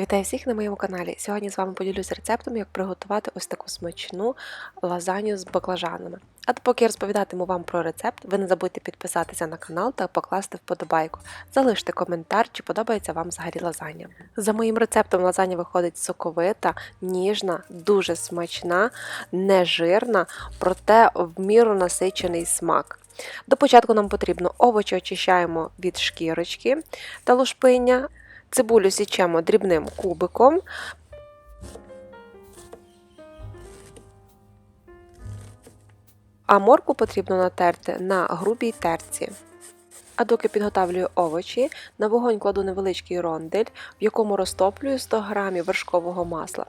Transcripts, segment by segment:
Вітаю всіх на моєму каналі. Сьогодні з вами поділюсь рецептом, як приготувати ось таку смачну лазанью з баклажанами. А допоки я розповідатиму вам про рецепт, ви не забудьте підписатися на канал та покласти вподобайку. Залиште коментар, чи подобається вам взагалі лазанья. За моїм рецептом лазанья виходить соковита, ніжна, дуже смачна, нежирна, проте в міру насичений смак. До початку нам потрібно овочі очищаємо від шкірочки та лушпиння. Цибулю січемо дрібним кубиком. А морку потрібно натерти на грубій терці. А доки підготавлюю овочі, на вогонь кладу невеличкий рондель, в якому розтоплюю 100 г вершкового масла.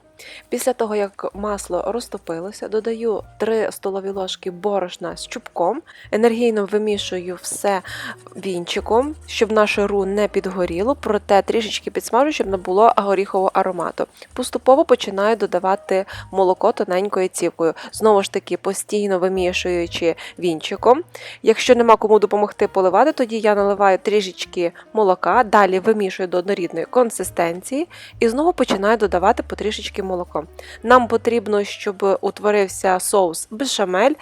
Після того, як масло розтопилося, додаю 3 столові ложки борошна з чубком, енергійно вимішую все вінчиком, щоб наше ру не підгоріло, проте трішечки підсмажу, щоб не було горіхового аромату. Поступово починаю додавати молоко тоненькою цівкою, знову ж таки постійно вимішуючи вінчиком. Якщо нема кому допомогти поливати, тоді я наливаю трішечки молока, далі вимішую до однорідної консистенції і знову починаю додавати потрішечки молоко. Нам потрібно, щоб утворився соус бешамель,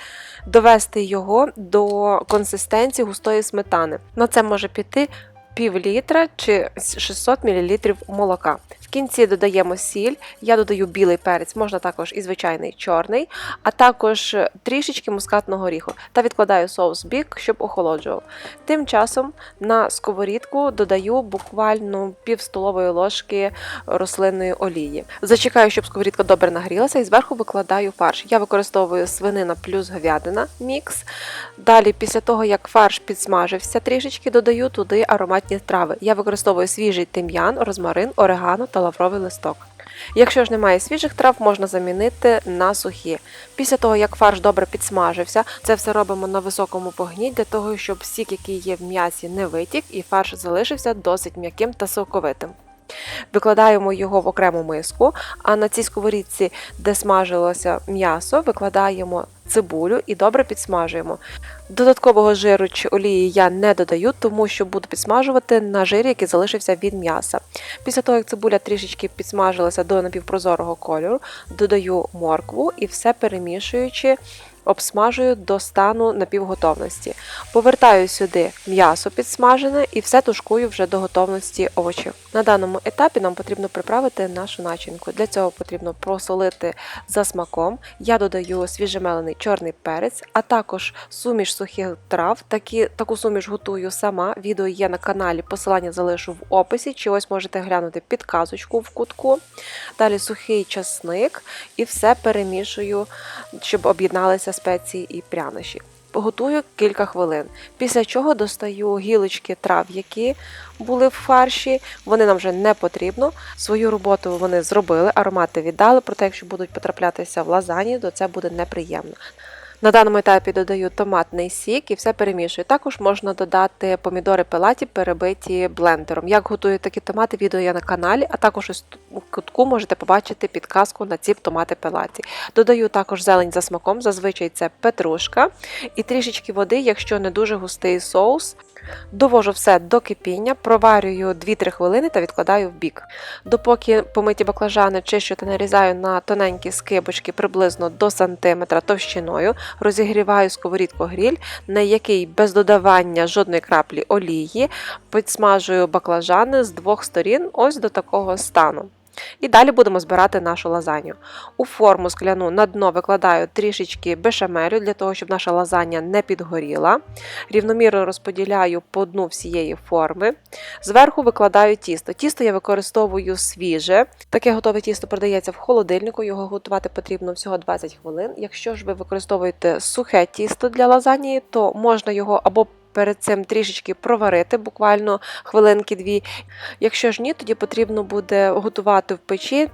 довести його до консистенції густої сметани. На це може піти пів літра чи 600 мл молока. В кінці додаємо сіль, я додаю білий перець, можна також і звичайний чорний, а також трішечки мускатного горіху та відкладаю соус в бік, щоб охолоджував. Тим часом на сковорідку додаю буквально пів столової ложки рослинної олії. Зачекаю, щоб сковорідка добре нагрілася, і зверху викладаю фарш. Я використовую свинина плюс говядина мікс. Далі, після того, як фарш підсмажився трішечки, додаю туди ароматні трави. Я використовую свіжий тим'ян, розмарин, орегано та лавровий листок. Якщо ж немає свіжих трав, можна замінити на сухі. Після того, як фарш добре підсмажився, це все робимо на високому вогні для того, щоб сік, який є в м'ясі, не витік, і фарш залишився досить м'яким та соковитим. Викладаємо його в окрему миску, а на цій сковорідці, де смажилося м'ясо, викладаємо цибулю і добре підсмажуємо. Додаткового жиру чи олії я не додаю, тому що буду підсмажувати на жирі, який залишився від м'яса. Після того, як цибуля трішечки підсмажилася до напівпрозорого кольору, додаю моркву і все перемішуючи обсмажую до стану напівготовності. Повертаю сюди м'ясо підсмажене і все тушкую вже до готовності овочів. На даному етапі нам потрібно приправити нашу начинку. Для цього потрібно просолити за смаком. Я додаю свіжемелений чорний перець, а також суміш сухих трав. Такі, Таку суміш готую сама. Відео є на каналі, посилання залишу в описі, чи ось можете глянути підказочку в кутку. Далі сухий часник і все перемішую, щоб об'єдналися спеції і прянощі. Готую кілька хвилин, після чого достаю гілочки трав, які були в фарші. Вони нам вже не потрібно. Свою роботу вони зробили, аромати віддали, проте, якщо будуть потраплятися в лазані, то це буде неприємно. На даному етапі додаю томатний сік і все перемішую. Також можна додати помідори пелаті, перебиті блендером. Як готую такі томати, відео є на каналі, а також ось у кутку можете побачити підказку на ці томати пелаті. Додаю також зелень за смаком, зазвичай це петрушка і трішечки води, якщо не дуже густий соус. Довожу все до кипіння, проварюю 2-3 хвилини та відкладаю в бік. Допоки помиті баклажани чищу та нарізаю на тоненькі скибочки приблизно до сантиметра товщиною, розігріваю сковорідку гріль, на який без додавання жодної краплі олії підсмажую баклажани з двох сторін ось до такого стану. І далі будемо збирати нашу лазанью. У форму скляну на дно викладаю трішечки бешамелю, для того, щоб наша лазанья не підгоріла. Рівномірно розподіляю по дну всієї форми. Зверху викладаю тісто. Тісто я використовую свіже. Таке готове тісто продається в холодильнику, його готувати потрібно всього 20 хвилин. Якщо ж ви використовуєте сухе тісто для лазаньї, то можна його або перед цим трішечки проварити, буквально хвилинки-дві. Якщо ж ні, тоді потрібно буде готувати в печі.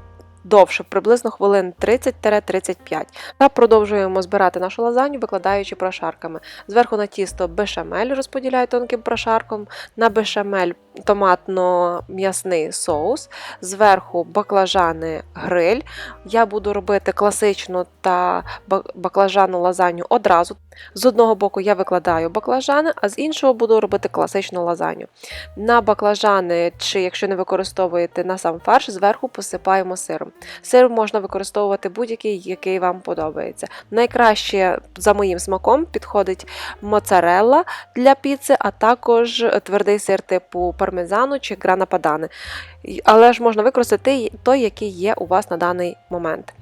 Довше, приблизно хвилин 30-35. Та продовжуємо збирати нашу лазанью, викладаючи прошарками. Зверху на тісто бешамель розподіляю тонким прошарком, на бешамель томатно-м'ясний соус, зверху баклажани гриль. Я буду робити класичну та баклажану лазанью одразу. З одного боку я викладаю баклажани, а з іншого буду робити класичну лазанью. На баклажани, чи якщо не використовуєте на сам фарш, зверху посипаємо сиром. Сир можна використовувати будь-який, який вам подобається. Найкраще за моїм смаком підходить моцарелла для піци, а також твердий сир типу пармезану чи грана падане. Але ж можна використати той, який є у вас на даний момент.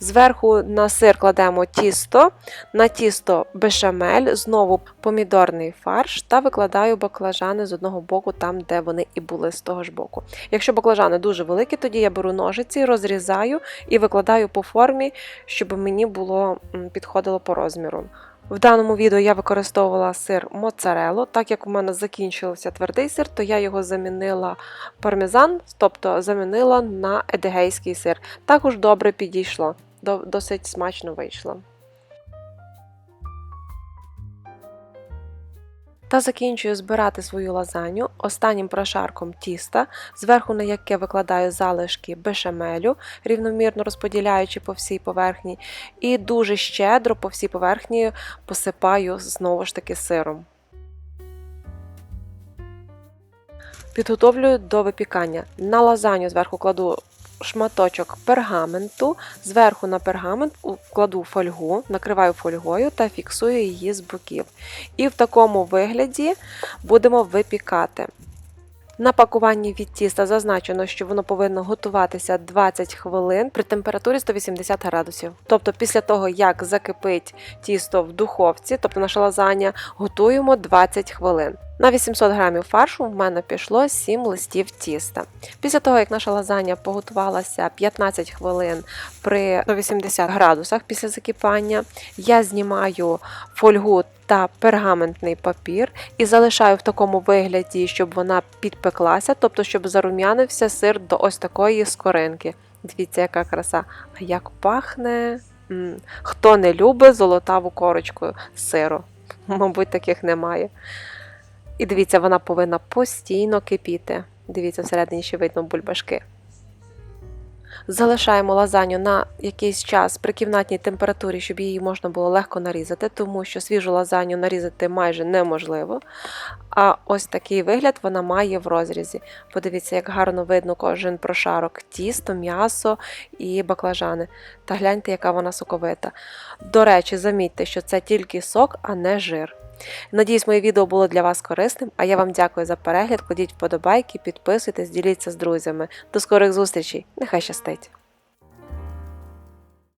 Зверху на сир кладемо тісто, на тісто бешамель, знову помідорний фарш та викладаю баклажани з одного боку, там, де вони і були з того ж боку. Якщо баклажани дуже великі, тоді я беру ножиці, розрізаю і викладаю по формі, щоб мені було підходило по розміру. В даному відео я використовувала сир моцарелло. Так як у мене закінчився твердий сир, то я його замінила пармезан, тобто замінила на едегейський сир. Також добре підійшло, досить смачно вийшло. Та закінчую збирати свою лазанью останнім прошарком тіста, зверху на яке викладаю залишки бешамелю, рівномірно розподіляючи по всій поверхні, і дуже щедро по всій поверхні посипаю знову ж таки сиром. Підготовлюю до випікання. На лазанью зверху кладу шматочок пергаменту, зверху на пергамент кладу фольгу, накриваю фольгою та фіксую її з боків. І в такому вигляді будемо випікати. На пакуванні від тіста зазначено, що воно повинно готуватися 20 хвилин при температурі 180 градусів. Тобто, після того, як закипить тісто в духовці, тобто наша лазанья, готуємо 20 хвилин. На 800 грамів фаршу в мене пішло 7 листів тіста. Після того, як наша лазанья поготувалася 15 хвилин при 180 градусах після закипання, я знімаю фольгу та пергаментний папір і залишаю в такому вигляді, щоб вона підпеклася, тобто щоб зарум'янився сир до ось такої скоринки. Дивіться, яка краса. А як пахне. Хто не любить золотаву корочку сиру? Мабуть, таких немає. І дивіться, вона повинна постійно кипіти. Дивіться, всередині ще видно бульбашки. Залишаємо лазанью на якийсь час при кімнатній температурі, щоб її можна було легко нарізати, тому що свіжу лазанью нарізати майже неможливо. А ось такий вигляд вона має в розрізі. Подивіться, як гарно видно кожен прошарок тісто, м'ясо і баклажани. Та гляньте, яка вона соковита. До речі, замітьте, що це тільки сок, а не жир. Надіюсь, моє відео було для вас корисним, а я вам дякую за перегляд. Кладіть вподобайки, підписуйтесь, діліться з друзями. До скорих зустрічей! Нехай щастить!